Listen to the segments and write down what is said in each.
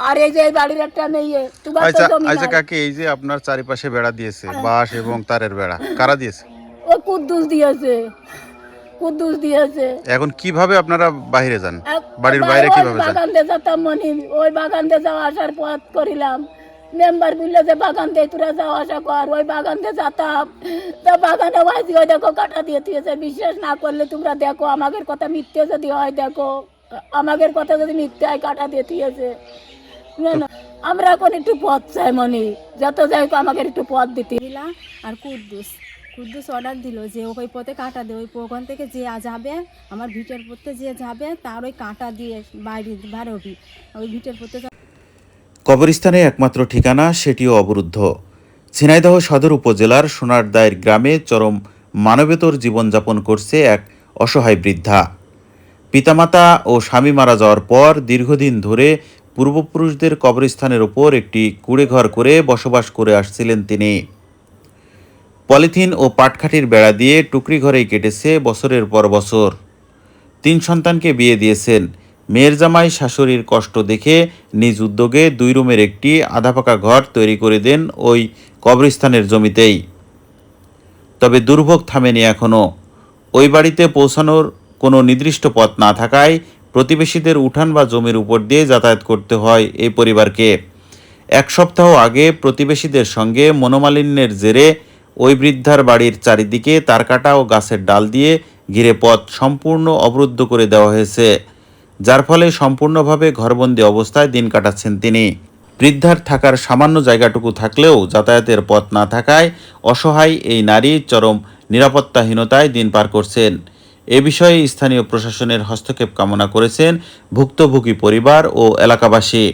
আর এই যে এই বাড়ির একটা মেয়ে তোমার তো আচ্ছা জমি আচ্ছা নাই। কাকি এই যে আপনার চারিপাশে বেড়া দিয়েছে বাঁশ এবং তারের বেড়া কারা দিয়েছে? ও কুদ্দুস দিয়েছে কুদ্দুস দিয়েছে। এখন কীভাবে আপনারা বাইরে যান? এক- বাড়ির বাইরে ওই কীভাবে যান? বাগান দিয়ে যেতাম মনি ওই বাগান দিয়ে যাওয়া আসার পথ করিলাম। মেম্বার বললে যে বাগান দিয়ে তোরা যাওয়া আসা কর ওই বাগান দিয়ে যেতাম। তা বাগানে ওই দেখো কাটা দিয়ে দিয়েছে বিশ্বাস না করলে তোমরা দেখো আমাদের কথা মিথ্যে যদি হয় দেখো। আমাদের কথা যদি মিথ্যে হয় কাটা দিয়ে দিয়েছে জানো, আমরা এখন একটু পথ চাই মনি। যত যাই হোক আমাকে একটু পথ দিতে। মহিলা আর কুদ্দুস। কুদ্দুস অর্ডার দিল যে ওই পথে কাঁটা দে ওই ওখান থেকে যে যাবে আমার ভিটের পথে যে যাবে তার ওই কাঁটা দিয়ে বাইরে বারোবি। ওই ভিটের পথে কবরস্থানে একমাত্র ঠিকানা সেটিও অবরুদ্ধ। ঝিনাইদহ সদর উপজেলার সোনারদায়ের গ্রামে চরম মানবেতর জীবনযাপন করছে এক অসহায় বৃদ্ধা। পিতামাতা ও স্বামী মারা যাওয়ার পর দীর্ঘদিন ধরে পূর্বপুরুষদের কবরস্থানের ওপর একটি কুড়েঘর করে বসবাস করে আসছিলেন তিনি। পলিথিন ও পাটখাটির বেড়া দিয়ে টুকরি ঘরেই কেটেছে বছরের পর বছর। তিন সন্তানকে বিয়ে দিয়েছেন। মেয়ের জামাই শাশুড়ির কষ্ট দেখে নিজ উদ্যোগে দুই রুমের একটি আধাপাকা ঘর তৈরি করে দেন ওই কবরস্থানের জমিতেই। তবে দুর্ভোগ থামেনি এখনও ওই বাড়িতে পৌঁছানোর কোনো নির্দিষ্ট পথ না থাকায় প্রতিবেশীদের উঠান বা জমির উপর দিয়ে যাতায়াত করতে হয় এই পরিবারকে। এক সপ্তাহ আগে প্রতিবেশীদের সঙ্গে মনোমালিন্যের জেরে ওই বৃদ্ধার বাড়ির চারিদিকে তারকাটা ও গাছের ডাল দিয়ে ঘিরে পথ সম্পূর্ণ অবরুদ্ধ করে দেওয়া হয়েছে, যার ফলে সম্পূর্ণভাবে ঘরবন্দি অবস্থায় দিন কাটাচ্ছেন তিনি। বৃদ্ধার থাকার সামান্য জায়গাটুকু থাকলেও যাতায়াতের পথ না থাকায় অসহায় এই নারী চরম নিরাপত্তাহীনতায় দিন পার করছেন। এ বিষয়ে স্থানীয় প্রশাসনের হস্তক্ষেপ কামনা করেছেন ভুক্তভোগী পরিবার ও এলাকাবাসী।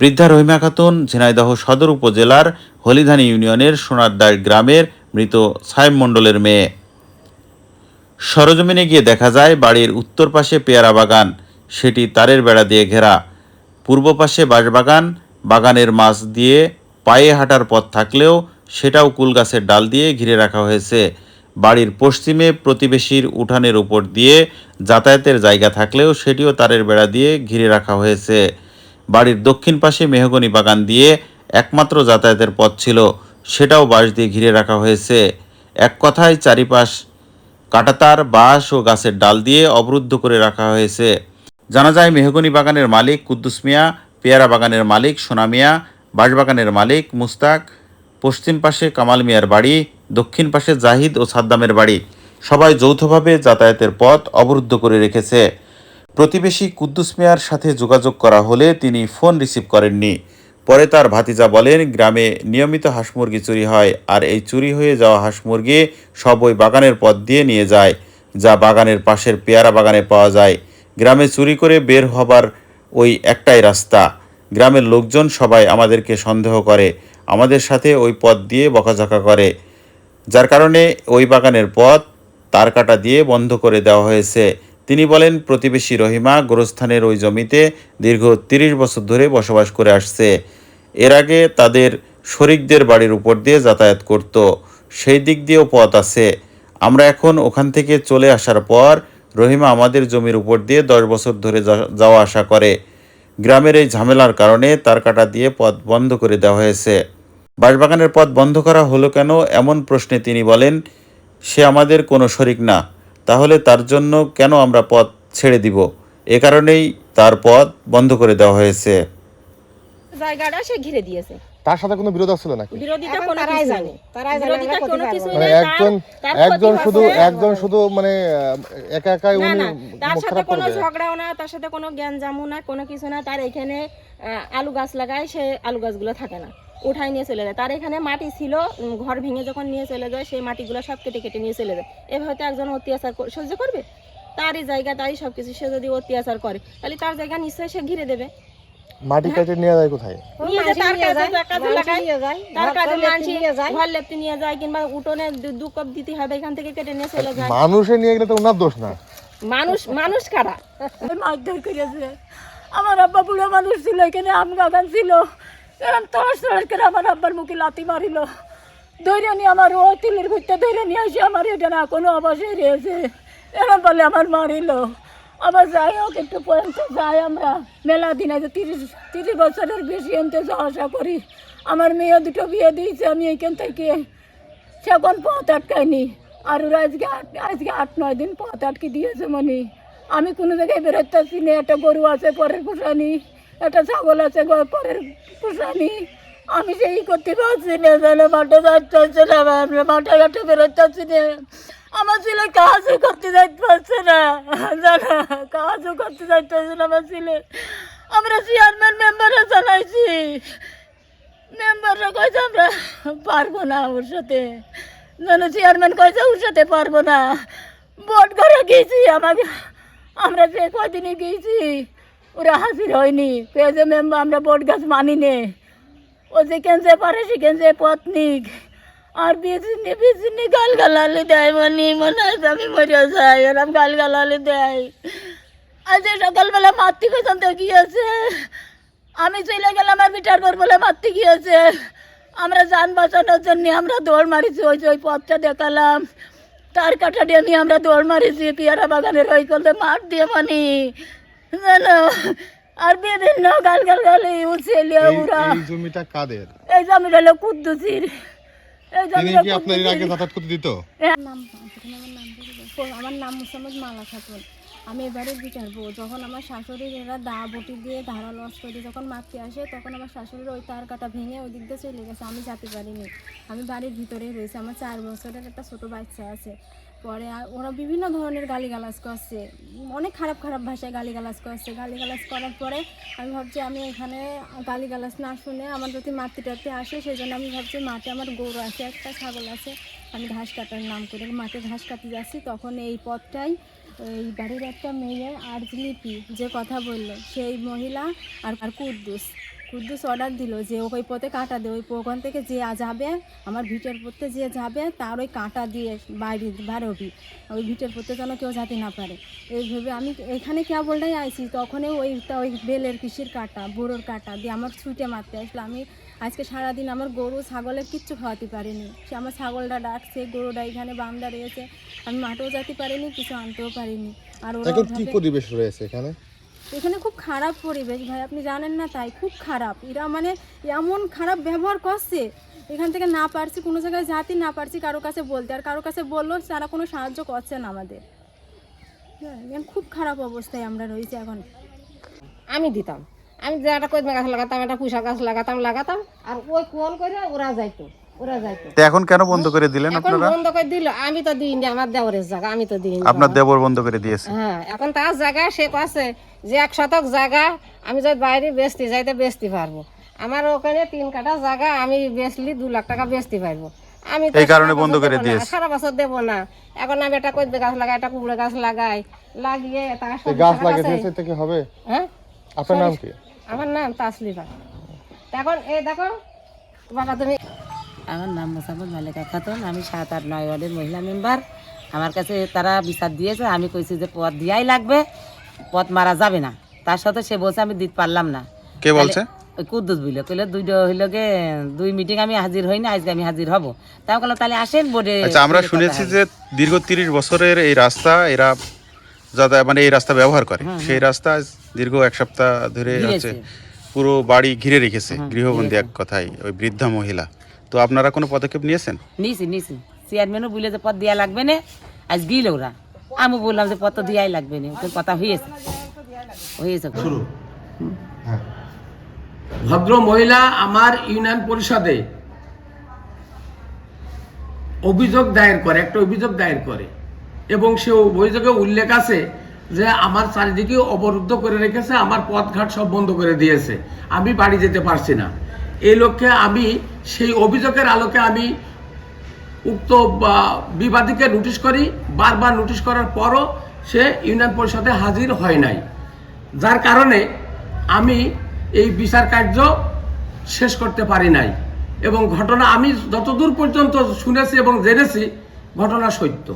বৃদ্ধা রহিমা খাতুন, ঝিনাইদহ সদর উপজেলার হলিধানি ইউনিয়নের সোনারদার গ্রামের মৃত সাহেব মণ্ডলের মেয়ে। সরজমিনে গিয়ে দেখা যায়, বাড়ির উত্তর পাশে পেয়ারা বাগান। সেটি তারের বেড়া দিয়ে ঘেরা। পূর্ব পাশে বাঁশবাগান। বাগানের মাছ দিয়ে পায়ে হাঁটার পথ থাকলেও সেটাও কুল গাছের ডাল দিয়ে ঘিরে রাখা হয়েছে। বাড়ির পশ্চিমে প্রতিবেশীর উঠানের উপর দিয়ে যাতায়াতের জায়গা থাকলেও সেটিও তারের বেড়া দিয়ে ঘিরে রাখা হয়েছে। বাড়ির দক্ষিণ পাশে মেহগনি বাগান দিয়ে একমাত্র যাতায়াতের পথ ছিল, সেটাও বাঁশ দিয়ে ঘিরে রাখা হয়েছে। এক কথায় চারিপাশ কাঁটাতার, বাঁশ ও গাছের ডাল দিয়ে অবরুদ্ধ করে রাখা হয়েছে। জানা যায়, মেহগনি বাগানের মালিক কুদ্দুস মিয়া, পেয়ারা বাগানের মালিক সোনা মিয়া, বাঁশবাগানের মালিক মুস্তাক, পশ্চিম পাশে কামাল মিয়ার বাড়ি দক্ষিণ পাশে জাহিদ ও সাদ্দামের বাড়ি। সবাই যৌথভাবে যাতায়াতের পথ অবরুদ্ধ করে রেখেছে। প্রতিবেশী কুদ্দুস মিয়ার সাথে যোগাযোগ করা হলে তিনি ফোন রিসিভ করেননি। পরে তার ভাতিজা বলেন, গ্রামে নিয়মিত হাঁস মুরগি চুরি হয়, আর এই চুরি হয়ে যাওয়া হাঁস মুরগি সব ওই বাগানের পথ দিয়ে নিয়ে যায়, যা বাগানের পাশের পেয়ারা বাগানে পাওয়া যায়। গ্রামে চুরি করে বের হবার ওই একটাই রাস্তা। গ্রামের লোকজন সবাই আমাদেরকে সন্দেহ করে, আমাদের সাথে ওই পথ দিয়ে বকাঝকা করে। যার কারণে ওই বাগানের পথ তার কাটা দিয়ে বন্ধ করে দেওয়া হয়েছে। তিনি বলেন, প্রতিবেশী রহিমা গোরস্থানের ওই জমিতে দীর্ঘ তিরিশ বছর ধরে বসবাস করে আসছে। এর আগে তাদের শরিকদের বাড়ির উপর দিয়ে যাতায়াত করত। সেই দিক দিয়েও পথ আছে। আমরা এখন ওখান থেকে চলে আসার পর রহিমা আমাদের জমির উপর দিয়ে দশ বছর ধরে যাওয়া আসা করে। গ্রামের এই ঝামেলার কারণে তার কাটা দিয়ে পথ বন্ধ করে দেওয়া হয়েছে। বাঁশবাগানের পথ বন্ধ করা হলো কেন? এমন প্রশ্নে তিনি বলেন সে আমাদের কোনো শরিক না। তাহলে তার জন্য কেন আমরা পথ ছেড়ে দিব? এ কারণেই তার পথ বন্ধ করে দেওয়া হয়েছে। জায়গাটা সে ঘিরে দিয়েছে। তার সাথে কোনো বিরোধ ছিল নাকি? বিরোধিতা কোনো তারাই জানে। তারাই জানে বিরোধিতা আমরা কোনো কিছু মানে একজন একজন শুধু একজন শুধু মানে একা একাই না উনি তার সাথে কোনো ঝগড়াও না তার সাথে কোনো জ্ঞান জামু না কোনো কিছু না তার এখানে আহ, আলু গাছ লাগায় সে আলু গাছগুলো থাকে না। উঠাই নিয়ে চলে যায়। তার এখানে মাটি ছিল ঘর ভেঙে যখন নিয়ে চলে যায় সেই মাটিগুলো সব কেটে কেটে নিয়ে চলে যায়। এভাবে তো একজন অত্যাচার সহ্য করবে? তারই জায়গা তারই সব কিছু সে যদি অত্যাচার করে তাহলে তার জায়গা নিশ্চয়ই সে ঘিরে দেবে। মাটি কেটে নিয়ে যায় কোথায়? নিয়ে যায় তার কাছে তার লাগায়। তার কাছে ঘর মানসি নিয়ে যায়। ঘর লেপতে নিয়ে যায় কিংবা উঠোনে দু- কপ দিতে হবে এখান থেকে কেটে নিয়ে চলে যায়। মানুষে নিয়ে গেলে তো ওনার দোষ না। মানুষ মানুষ কারা? ওই মারধর করেছে। আমার আব্বা বুড়ো মানুষ ছিল এখানে আম বাগান ছিল। এরকম তরস তরস করে আমার আব্বার মুখে লাথি মারিল? ধৈর্য নিয়ে আমার ও তিলের ঘুরতে ধৈর্য নিয়ে আসে আমার এটা না কোনো অবশ্যই রয়েছে। এরকম বলে আমার মারিল। আবার যাই হোক, একটু পর্যন্ত যাই আমরা। মেলা দিন আছে তিরিশ তিরিশ বছরের বেশি এনতে আসা করি। আমার মেয়ে দুটো বিয়ে দিয়েছে, আমি এইখান থেকে সেখন পথ আটকায়নি আর ওরা আজকে আজকে আট, নয় দিন পথ আটকে দিয়েছে মনি। আমি কোনো জায়গায় বেরোতেছি না, একটা গরু আছে, পরের পোষানি একটা ছাগল আছে পরের পোষানি আমি সেই করতে পারছি না জানো মাঠে পারছে না আমরা মাঠে ঘাটে বেরোতেছি না। আমার ছেলে কাজও করতে যাইতে পারছে না, জানো, কাজও করতে যাইতে পারছে না আমার ছেলে। আমরা চেয়ারম্যান মেম্বারে জানাইছি। মেম্বাররা কয়েছে আমরা পারব না ওর সাথে। যেন চেয়ারম্যান কয়েছে ওর সাথে পারব না। ভোট করে গিয়েছি, আমাকে, আমরা যে কদিনে গিয়েছি ওরা হাজির হয়নি। পেয়েছে মেম্বার আমরা ভোট গাছ মানি নে ও যেখান যে পারে সেখান যে পত্নিক। আর বিচিনি বিচিনি গাল গালালি দেয় মানে মনে হয় আমি মরে যাই এরম গাল গালালি দেয়। আজ সকালবেলা মাতৃ পেছন গিয়েছে? আমি চলে গেলাম আর মিটার পর বলে মারতে গিয়েছে। আমরা যান বাঁচানোর জন্য আমরা দৌড় মারিছি, ওই যে ওই পথটা দেখালাম। তার কাটা দিয়ে আমরা দৌড় মারিছি, পেয়ারা বাগানের ওই করলে মাঠ দিয়ে মানি। আর বিভিন্ন গাল গাল গালি এই- ওরা এই জমিটা কাদের? এই জমি হলো কুদ্দুসির। এই জমিটা কি আপনার আগে যাতায়াত করতে দিত? নাম আমার নাম বলব। আমার নাম মুসাম্মদ মালা খাতুন। আমি এবারে বিচারবো। যখন আমার শাশুড়ির এরা দা বটি দিয়ে ধারালো অস্ত্র দিয়ে যখন মারতে আসে তখন আমার শাশুড়ির ওই তার কাটা ভেঙে ওই দিক দিয়ে চলে গেছে। আমি যেতে পারিনি। আমি বাড়ির ভিতরেই রয়েছি। আমার চার বছরের একটা ছোট বাচ্চা আছে। পরে ওরা বিভিন্ন ধরনের গালিগালাজ করছে। অনেক খারাপ খারাপ ভাষায় গালিগালাজ করছে। গালিগালাজ করার পরে আমি ভাবছি, আমি এখানে গালিগালাজ না শুনে আমার যদি মাতৃ টাতে আসে সেই জন্য আমি ভাবছি মাঠে আমার গরু আছে, একটা ছাগল আছে, আমি ঘাস কাটার নাম করে মাঠে ঘাস কাটতে যাচ্ছি। তখন এই পথটাই এই বাড়ির একটা মেয়ে আর লিপি যে কথা বলল, সেই মহিলা আর আর কুদ্দুস। কুদ্দুস অর্ডার দিল যে ওই পথে কাঁটা দে ওই ওখান থেকে যে যাবে আমার ভিটের পথে যে যাবে তার ওই কাঁটা দিয়ে বাইরে বারোবি। ওই ভিটের পথে যেন কেউ যাতে না পারে। এই ভেবে আমি এখানে কেবলটাই আইছি তখনই ওই ওই বেলের কৃষির কাঁটা বুড়োর কাঁটা দিয়ে আমার ছুটে মারতে আসলো। আমি আজকে সারাদিন আমার গরু ছাগলের কিচ্ছু খাওয়াতে পারিনি। সে আমার ছাগলটা ডাকছে গরুটা এখানে বান্দা রয়েছে। আমি মাঠেও যেতে পারিনি কিছু আনতেও পারিনি। আর ওরা কি পরিবেশ রয়েছে এখানে? এখানে খুব খারাপ পরিবেশ ভাই আপনি জানেন না তাই খুব খারাপ। এরা মানে এমন খারাপ ব্যবহার করছে। এখান থেকে না পারছি কোনো জায়গায় যাতে না পারছি কারও কাছে বলতে। আর কারও কাছে বললেও তারা কোনো সাহায্য করছে না আমাদের। হ্যাঁ, খুব খারাপ অবস্থায় আমরা রয়েছি এখন। আমি দিতাম। আমি যে একটা কদমে গাছ লাগাতাম একটা পুষা গাছ লাগাতাম লাগাতাম আর ওই কোল করে ওরা যাইতো ওরা যাইতো। এখন কেন বন্ধ করে দিলেন আপনারা? বন্ধ করে দিল। আমি তো দিইনি আমার দেওয়ারের জায়গা আমি তো দিইনি। আপনার দেবর বন্ধ করে দিয়েছে। হ্যাঁ এখন তার জায়গা সে কাছে যে এক শতক জায়গা আমি যদি বাইরে বেচতে যাইতে বেচতে পারব। আমার ওখানে তিন কাটা জায়গা আমি বেচলি দু লাখ টাকা বেচতে পারব। আমি এই কারণে বন্ধ করে সারা বছর দেবো না। এখন আমি একটা কদবে গাছ লাগাই একটা কুমড়ো গাছ লাগাই লাগিয়ে তার গাছ লাগিয়ে। দিয়েছে থেকে হবে? হ্যাঁ? আপনার নাম কি? আমার নাম তাসলিফা এখন এই দেখো বাবা তুমি আমার নাম মোসাম্মদ মালিকা খাতুন আমি সাত আট নয় ওয়ার্ডের মহিলা মেম্বার। আমার কাছে তারা বিচার দিয়েছে আমি কইছি যে পথ দিয়াই লাগবে। পথ মারা যাবে না। তার সাথে সে বলছে আমি দিতে পারলাম না। কে বলছে? ওই কুদ্দুস বুঝলো কইলে দুইটা হইল গে দুই মিটিং আমি হাজির হই না আজকে আমি হাজির হব। তাও কইলো তাহলে আসেন বোর্ডে আচ্ছা আমরা শুনেছি যে দীর্ঘ তিরিশ বছরের এই রাস্তা এরা যাতে মানে এই রাস্তা ব্যবহার করে। সেই রাস্তা দীর্ঘ এক সপ্তাহ ধরে। হচ্ছে। পুরো বাড়ি ঘিরে রেখেছে গৃহবন্দী এক কথাই ওই বৃদ্ধা মহিলা। তো আপনারা কোনো পদক্ষেপ নিয়েছেন? নিছি নিছি চেয়ারম্যানও বলে যে পথ দেওয়া লাগবে না আজ গিল ওরা। আমি বললাম যে পথ তো দেওয়াই লাগবে না কথা হয়েছে হয়েছে হ্যাঁ। ভদ্র মহিলা আমার ইউনিয়ন পরিষদে অভিযোগ দায়ের করে একটা অভিযোগ দায়ের করে। এবং সে অভিযোগে উল্লেখ আছে যে আমার চারিদিকে অবরুদ্ধ করে রেখেছে আমার পথঘাট সব বন্ধ করে দিয়েছে। আমি বাড়ি যেতে পারছি না। এই লক্ষ্যে আমি সেই অভিযোগের আলোকে আমি উক্ত বিবাদীকে নোটিশ করি, বারবার নোটিশ করার পরও সে ইউনিয়ন পরিষদে হাজির হয় নাই। যার কারণে আমি এই বিচার কার্য শেষ করতে পারি নাই। এবং ঘটনা আমি যতদূর পর্যন্ত শুনেছি এবং জেনেছি, ঘটনা সত্য।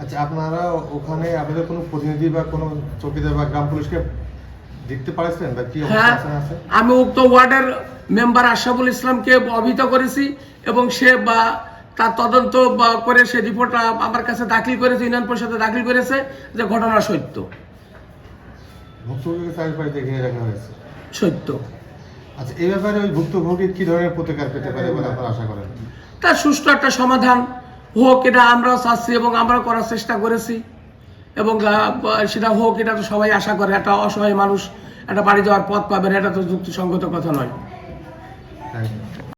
আচ্ছা আপনারা ওখানে আপনাদের কোনো প্রতিনিধি বা কোনো চৌকিদার বা গ্রাম পুলিশকে দেখতে পারেছেন বা কি হ্যাঁ আমি উক্ত ওয়ার্ডের মেম্বার আশরাফুল ইসলামকে অভিহিত করেছি এবং সে বা তার তদন্ত করে সে রিপোর্ট আমার কাছে দাখিল করেছে ইউনিয়ন পরিষদে দাখিল করেছে যে ঘটনা সত্য। ভুক্তভোগীকে চার ঘিরে রাখা হয়েছে? সত্য। আচ্ছা এই ব্যাপারে ওই ভুক্তভোগী কি ধরনের প্রতিকার পেতে পারে বলে আপনারা আশা করেন? তার সুষ্ঠু একটা সমাধান হোক এটা আমরাও চাচ্ছি এবং আমরাও করার চেষ্টা করেছি। এবং সেটা হোক, এটা তো সবাই আশা করে, একটা অসহায় মানুষ, একটা বাড়ি যাওয়ার পথ পাবেন এটা তো যুক্তিসঙ্গত কথা নয়।